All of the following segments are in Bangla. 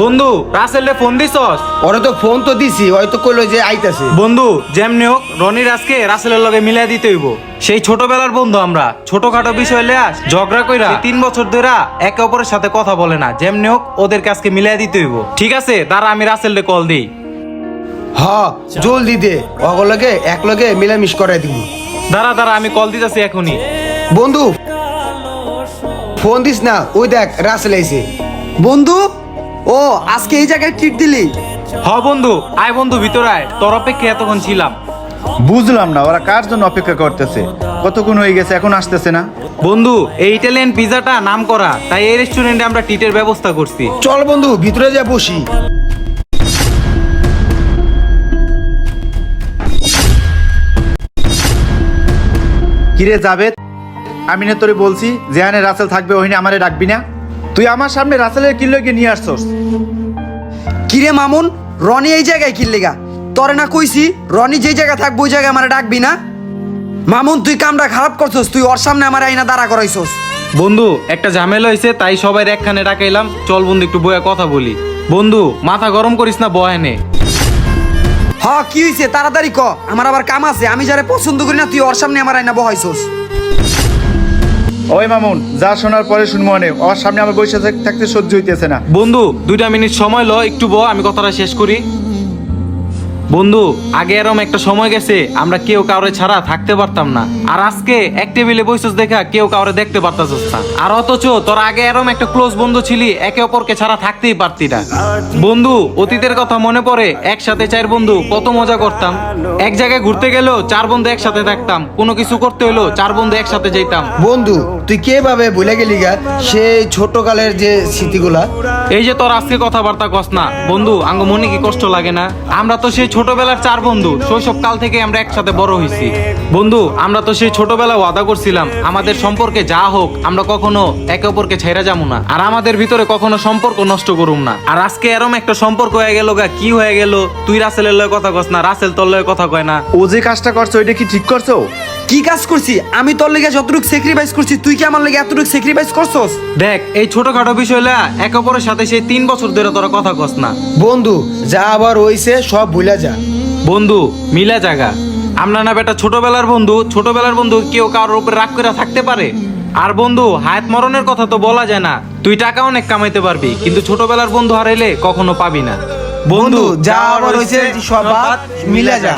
বন্ধু রাসেলে ফোন দিছস? ওরে তো ফোন তো দিছি হয়তো কইলো যে আইতাছে। বন্ধু যেমনি হোক রনির আজকে রাসেলের লগে মিলাই দিতে হইব। সেই ছোটবেলার বন্ধু আমরা ছোটখাটো বিষয় লে আস ঝগড়া কইরা তিন বছর ধরে একে অপরের সাথে কথা বলে না। যেমনি হোক ওদেরকে আজকে মিলাই দিতে হইব। ঠিক আছে তারা আমি রাসেলকে কল দিই। হ জলদি দে। অগলগে এক লগে মিলামিশ করাই দিব। দাঁড়া দাঁড়া আমি কল দিতেছি এখনই। বন্ধু ফোন দিস না ওই দেখ রাসেল আইছে। বন্ধু ও আজকে এই জায়গায় ট্রিট দিলি? হ বন্ধু আয় বন্ধু ভিতরে আয়। তোর অপেক্ষা এতক্ষণ ছিলাম। বুঝলাম না ওরা কার জন্য অপেক্ষা করতেছে? কতক্ষণ হয়ে গেছে এখন আসতেছে না? বন্ধু এই ইটালিয়ান পিজাটা নাম করা তাই এই রেস্টুরেন্টে আমরা টিটের ব্যবস্থা করছি। চল বন্ধু ভিতরে যা বসি। কিরে যাবে আমি না তোরে বলছি যেখানে রাসেল থাকবে ওখানে আমারে ডাকবি না? তুই আমার সামনে রাসেলের কিল্লোকে নিয়ে আসছস। কিরে মামুন রনি এই জায়গায় কিনলিগা তোরে না কইছি রনি যেই জায়গায় থাকব ওই জায়গায় আমার ডাকবি না? মামুন তুই কামটা খারাপ করছস তুই ওর সামনে আমার আইনা দাঁড়া করাইছস। বন্ধু একটা ঝামেলা হয়েছে তাই সবাই একখানে ডাকাইলাম। চল বন্ধু একটু বয়ে কথা বলি। বন্ধু মাথা গরম করিস না বয়ানে হ কি হইছে? তাড়াতাড়ি ক। আমার আবার কাম আছে আমি যারে পছন্দ করি না তুই ওর সামনে আমার আইনা বহাইছস। ওই মামুন, যা শোনার পরে শুনব অনেক। ওর সামনে আমার থাক- থাকতে সহ্য হইতেছে না। বন্ধু, দুইটা মিনিট সময় ল একটু ব আমি কথাটা শেষ করি। বন্ধু আগে এরম একটা সময় গেছে আমরা কেউ কাউরে ছাড়া থাকতে পারতাম না। আর আজকে এক টেবিলে বসেছ দেখা কেউ কাউরে দেখতে পারতাছিস না। আর অথচ তোর আগে এরম একটা ক্লোজ বন্ধু ছিলি একে অপরকে ছাড়া থাকতেই পারতি না। বন্ধু অতীতের কথা মনে পড়ে একসাথে চার বন্ধু কত মজা করতাম। এক জায়গায় ঘুরতে গেলেও চার বন্ধু একসাথে থাকতাম কোনো কিছু করতে হলেও চার বন্ধু একসাথে যেতাম বন্ধু তুই কে ভাবে ভুলে গেলি গা? সেই ছোটকালের যে স্মৃতিগুলা। এই যে তোর আজকে কথাবার্তা কস না বন্ধু আঙ্গ মনে কি কষ্ট লাগে না? আমরা তো সেই ছোটবেলার চার বন্ধু শৈশব কাল থেকে আমরা একসাথে বড় হয়েছি বন্ধু, আমরা তো সেই ছোটবেলা ওয়াদা করছিলাম, আমাদের সম্পর্কে যা হোক, আমরা কখনো একে অপরকে ছেড়ে যাব না। আর আমাদের ভিতরে কখনো সম্পর্ক নষ্ট করুম না। আর আজকে এরম একটা সম্পর্ক হয়ে গেল গা, কি হয়ে গেল? তুই রাসেলের লয়ে কথা কস না, রাসেল তোর লয় কথা কয় না। ও যে কাজটা করছ, ওইটা কি ঠিক করছ? কি কাজ করছি? আমি তোর লেগে যতটুকু স্যাক্রিফাইস করছি তুই কি আমার লেগে এতটুকু স্যাক্রিফাইস করছস? দেখ এই ছোটখাটো বিষয় লয়া একে অপরের সাথে সেই তিন বছর ধরে তোরা কথা কস না। বন্ধু যা আবার হইছে সব ভুলে যা। বন্ধু মিলা জায়গা আমরা না বেটা ছোটবেলার বন্ধু ছোটবেলার বন্ধু কেউ কারোর উপরে রাগ করে থাকতে পারে। আর বন্ধু হায়াত মরণের কথা তো বলা যায় না। তুই টাকা অনেক কামাইতে পারবি কিন্তু ছোটবেলার বন্ধু হারাইলে কখনো পাবি না। বন্ধু, যা আবার হইছে সব বাদ মিলা যা।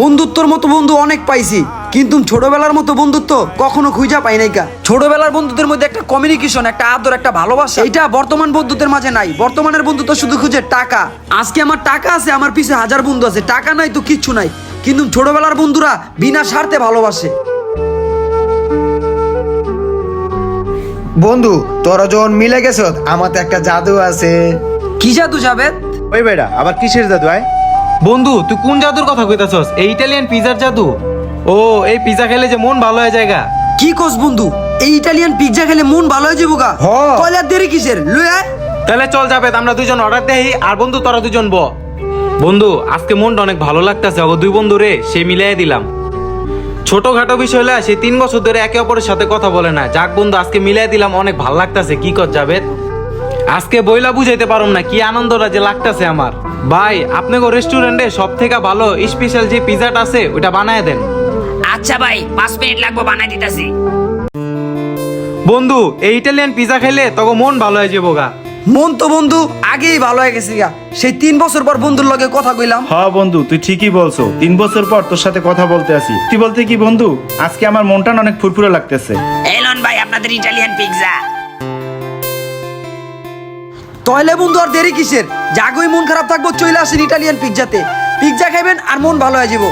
বন্ধুত্বর মতো বন্ধু অনেক পাইছি কিন্তু ছোটবেলার মতো বন্ধুত্ব কখনো খুঁজা পাই নাই কা। ছোটবেলার বন্ধুদের মধ্যে একটা কমিউনিকেশন একটা আদর একটা ভালোবাসা। এটা বর্তমান বন্ধুদের মাঝে নাই। বর্তমানের বন্ধুত্ব শুধু খুঁজে টাকা। আজকে আমার টাকা আছে আমার পিছে হাজার বন্ধু আছে। টাকা নাই তো কিচ্ছু নাই। কিন্তু ছোটবেলার বন্ধুরা বিনা স্বার্থে ভালোবাসে। বন্ধু তোরা যখন মিলে গেছ আমার তো একটা জাদু আছে। কি জাদু যাবে ওই বেড়া আবার কিসের জাদু আয়? বন্ধু তুই কোন জাদুর কথা কইতাছস? এই ইটালিয়ান পিজার জাদু? ও এই পিজা খেলে যে মন ভালো হয়ে জায়গা কি কোস বন্ধু? এই ইটালিয়ান পিৎজা খেলে মন ভালো হয়ে যাব গা হ। কয়লা দেরি কিসের? লুই আয়। তাহলে চল যাবে আমরা দুজন অর্ডার দেই আর বন্ধু তোরা দুজন ব। বন্ধু আজকে মনটা অনেক ভালো লাগতাছে ও দুই বন্ধু রে সে মিলাই দিলাম। ছোটখাটো বিষয় হলে সে তিন বছর ধরে একে অপরের সাথে কথা বলে না। যাক বন্ধু আজকে মিলাই দিলাম অনেক ভালো লাগতাছে। কি কর যাবে আজকে বইলা বুঝাইতে পারুম না কি আনন্দটা যে লাগতাছে আমার। ভাই আপনাকে রেস্টুরেন্টে সব থেকে ভালো স্পেশাল যে পিজাটা আছে ওটা বানায় দেন। আচ্ছা ভাই পাঁচ মিনিট লাগবে বানাই দিতেছি। বন্ধু এই ইটালিয়ান পিজা খাইলে তখন মন ভালো হয়ে যাব গা। মন তো বন্ধু আগেই ভালো হয়ে গেছে গা। সেই তিন বছর পর বন্ধুর লগে কথা কইলাম। হ বন্ধু তুই ঠিকই বলছো। তিন বছর পর তোর সাথে কথা বলতে আসি। তুই বলতে কি বন্ধু? আজকে আমার মনটা অনেক ফুরফুরে লাগতেছে। এলন ভাই আপনাদের ইটালিয়ান পিৎজা তাহলে বন্ধু, আর দেরি কিসের? জাগই মন খারাপ থাকব চলে আসেন ইটালিয়ান পিৎজাতে পিৎজা খাইবেন আর মন ভালো হয়ে যাব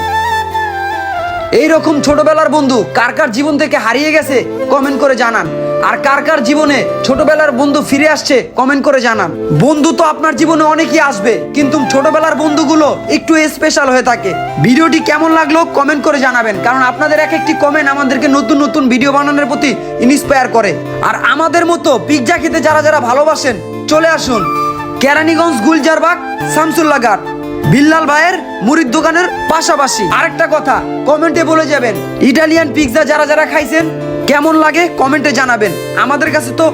এইরকম ছোটবেলার বন্ধু কার কার জীবন থেকে হারিয়ে গেছে কমেন্ট করে জানান। আর কার কার জীবনে ছোটবেলার বন্ধু ফিরে আসছে কমেন্ট করে জানান। বন্ধু তো আপনার জীবনে অনেকই আসবে, কিন্তু ছোটবেলার বন্ধুগুলো একটু স্পেশাল হয়ে থাকে। ভিডিওটি কেমন লাগল কমেন্ট করে জানাবেন, কারণ আপনাদের এক একটি কমেন্ট আমাদেরকে নতুন নতুন ভিডিও বানানোর প্রতি ইন্সপায়ার করে। আর আমাদের মতো পিৎজা খেতে যারা যারা ভালোবাসেন চলে আসুন। কেরানীগঞ্জ, গুলজারবাগ শামসুল্লাহ ঘাট। বিল্লাল ভাইয়ের মুড়ির দোকানের পাশাপাশি। আরেকটা কথা, কমেন্টে বলে যাবেন, ইটালিয়ান পিৎজা যারা যারা খাইছেন, কেমন লাগে কমেন্টে জানাবেন। আমাদের কাছে তো